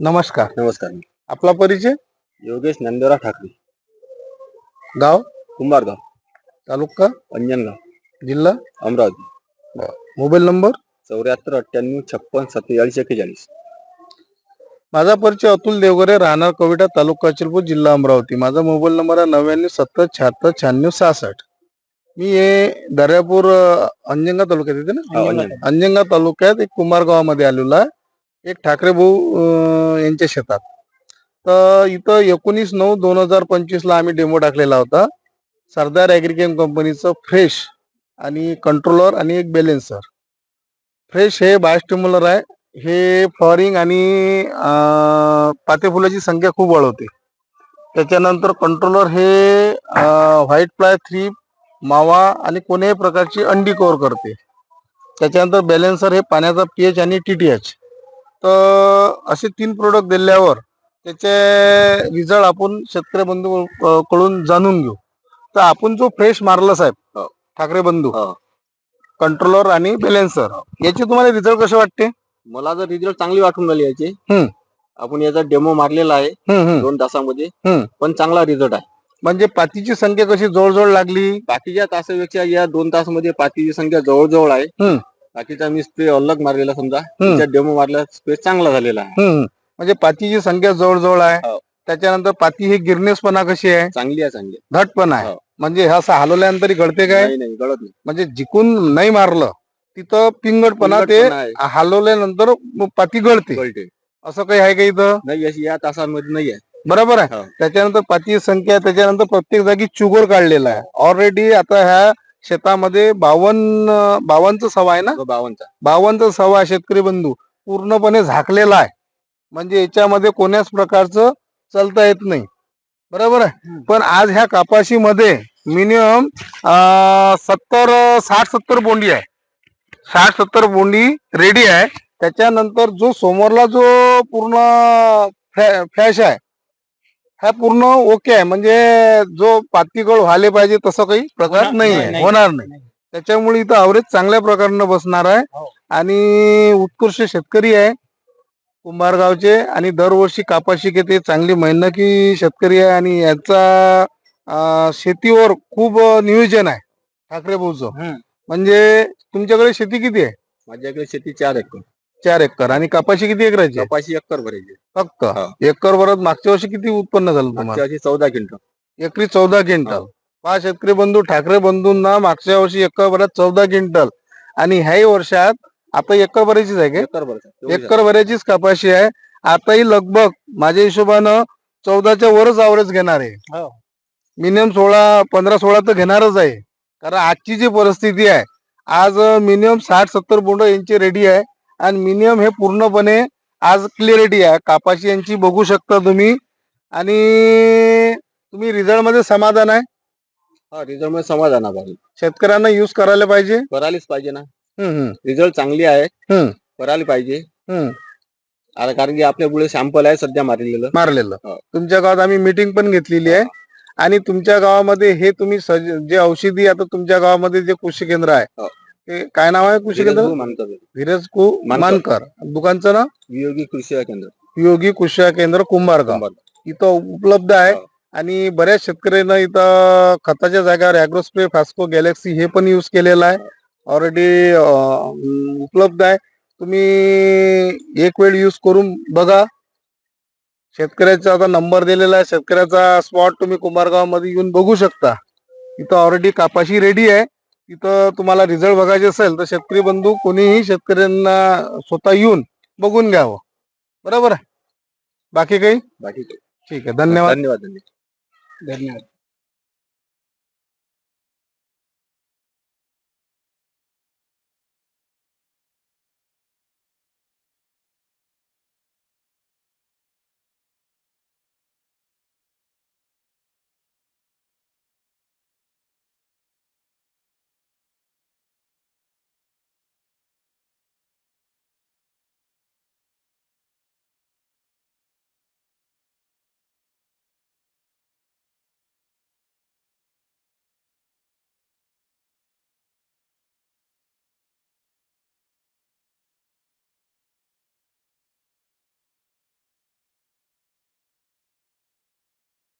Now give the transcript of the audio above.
नमस्कार. नमस्कार. आपला परिचय? योगेश नंदोरा ठाकरे. गाव? कुंभारगाव. तालुका? अंजनगाव. जिल्हा? अमरावती. Mobile number? चौऱ्याहत्तर अठ्ठ्याण्णव छप्पन सत्तेचाळीस एक्केचाळीस. माझा परिचय अतुल देवगरे राहणार कविटा तालुका अचलपूर जिल्हा अमरावती. माझा मोबाईल नंबर आहे नव्याण्णव सत्तर शहात्तर शहाण्णव सहासष्ट. मी हे दर्यापूर अं, अंजनगाव तालुक्यात येते ना? हो, अंजनगाव. अंजनगाव तालुक्यात एक कुंभार गावामध्ये आलेलो आहे. एक ठाकरे भाऊ यांच्या शेतात. तर इथं एकोणीस नऊ दोन हजार पंचवीस ला आम्ही डेमो टाकलेला होता. सरदार ॲग्रिकेम कंपनीचं फ्रेश आणि कंट्रोलर आणि एक बॅलेन्सर फ्रेश हे बायोस्टिम्युलर आहे. हे फ्लॉरिंग आणि पातेफुलाची संख्या खूप वाढवते. त्याच्यानंतर कंट्रोलर हे व्हाईट प्लाय थ्री मावा आणि कोणत्याही प्रकारची अंडी कव्हर करते. त्याच्यानंतर बॅलेन्सर हे पाण्याचा पीएच आणि टी टी एच तर असे तीन प्रोडक्ट दिल्यावर त्याचे रिझल्ट आपण शेतकरी बंधू कडून जाणून घेऊ तर आपण जो फ्रेश मारला साहेब. ठाकरे बंधू. कंट्रोलर आणि बॅलेन्सर याचे तुम्हाला रिझल्ट कसे वाटते मला जर रिझल्ट चांगली वाटून राहिली याची. आपण याचा डेमो मारलेला आहे. दोन तासामध्ये. पण चांगला रिझल्ट आहे म्हणजे पातीची संख्या कशी जवळजवळ लागली बाकीच्या तासापेक्षा या दोन तासामध्ये पातीची संख्या जवळजवळ आहे. बाकीचा मी स्प्रे अलग मारलेला समजा. त्याच्या डेमो मारला स्प्रे चांगला झालेला आहे हम्म. म्हणजे पातीची संख्या जवळजवळ आहे हो. त्याच्यानंतर पाती ही गिरनेसपणा कशी आहे चांगली आहे चांगली आहे. धट पण आहे हो. म्हणजे हे असं हलवल्यानंतर घडते काय नाही नाही गळत नाही म्हणजे जिकून नाही मारलं तिथं पिंगटपणा ते आहे. हलवल्यानंतर पाती गळते गळते असं काही आहे का इथं नाही अशी या तासामध्ये नाही आहे बरोबर आहे हो. त्याच्यानंतर पातीची संख्या त्याच्यानंतर प्रत्येक जागी चुगोर काढलेला आहे ऑलरेडी आता ह्या शेतामध्ये बावन्न बावनचा सवा आहे ना? तो बावनचा. बावनचा सवा शेतकरी बंधू पूर्णपणे झाकलेला आहे. म्हणजे याच्यामध्ये कोण्याच प्रकारचं चालता येत नाही. बरोबर आहे? पण आज ह्या कापाशीमध्ये मिनिमम सत्तर साठ सत्तर बोंडी आहे. साठ सत्तर बोंडी रेडी आहे. त्याच्यानंतर जो समोरला जो पूर्ण फ्लॅ- फ्लॅश आहे हा पूर्ण ओके आहे. म्हणजे जो पातीगळ व्हायला पाहिजे तसं काही प्रकार नाही. आहे. होणार नाही. त्याच्यामुळे इथं अवरेज चांगल्या प्रकारे बसणार आहे. हो. आणि उत्कृष्ट शेतकरी आहे कुंभारगावचे आणि दरवर्षी कापाशी घेते. चांगली मेहनती शेतकरी आहे आणि याचा शेतीवर खूप नियोजन आहे ठाकरे भाऊचं. म्हणजे तुमच्याकडे शेती किती आहे? माझ्याकडे शेती चार एकर. चार एकर आणि कपाशी किती एकराची आहे? कपाशी एकर भरायची. फक्त? हा. एकर भरत मागच्या वर्षी किती उत्पन्न झालं तुम्हाला? मागच्या वर्षी चौदा क्विंटल. एकरी चौदा क्विंटल. पहा शेतकरी बंधू ठाकरे बंधूंना मागच्या वर्षी एकर भरात चौदा क्विंटल. आणि ह्याही वर्षात आता एकर भरायचीच आहे एकर भरायचा. एकर भरायचीच कपाशी आहे. आताही लगभग माझ्या हिशोबानं चौदाच्या वरच आवरेज घेणार आहे. हो. मिनिमम सोळा पंधरा सोळा तर घेणारच आहे. कारण आजची जी परिस्थिती आहे आज मिनिमम साठ सत्तर बोंड यांची रेडी आहे. आणि मिनिमम हे पूर्णपणे आज क्लिअरिटी आहे. कापाशी यांची बघू शकता तुम्ही. आणि तुम्ही रिझल्टमध्ये समाधान आहे? हा रिझल्टमध्ये समाधान आहे शेतकऱ्यांना युज करायला पाहिजे? करायलाच पाहिजे ना. हम्म, हम्म, रिझल्ट चांगली आहे. हम्म. करायला पाहिजे. हम्म. आता कारण की आपल्या पुढे सॅम्पल आहे सध्या मारलेलं. मारलेलं. हो. तुमच्या गावात आम्ही मीटिंग पण घेतलेली आहे. आणि तुमच्या गावामध्ये हे तुम्ही सज- जे औषधी आता तुमच्या गावामध्ये जे कृषी केंद्र आहे. ते काय नाव आहे कृषी केंद्र? धीरज कु मानकर. दुकानचं नाव? वियोगी कृषी केंद्र. योगी कृषी केंद्र कुंभारगाव. कुंभार. इथं उपलब्ध आहे. आणि बऱ्याच शेतकऱ्यांना इथं खताच्या जागेवर अॅग्रोस्प्रे फास्को गॅलेक्सी हे पण युज केलेलं आहे. ऑलरेडी उपलब्ध आहे. तुम्ही एक वेळ युज करून बघा. शेतकऱ्याचा आता नंबर दिलेला आहे. शेतकऱ्याचा स्पॉट तुम्ही कुंभारगावमध्ये येऊन बघू शकता. इथं ऑलरेडी कापाशी रेडी आहे. इथं तुम्हाला रिझल्ट बघायचे असेल तर शेतकरी बंधू कोणीही शेतकऱ्यांना स्वतः येऊन बघून घ्यावं. बरोबर आहे? बाकी काही? बाकी काही. ठीक आहे धन्यवाद. धन्यवाद धन्यवाद. धन्यवाद.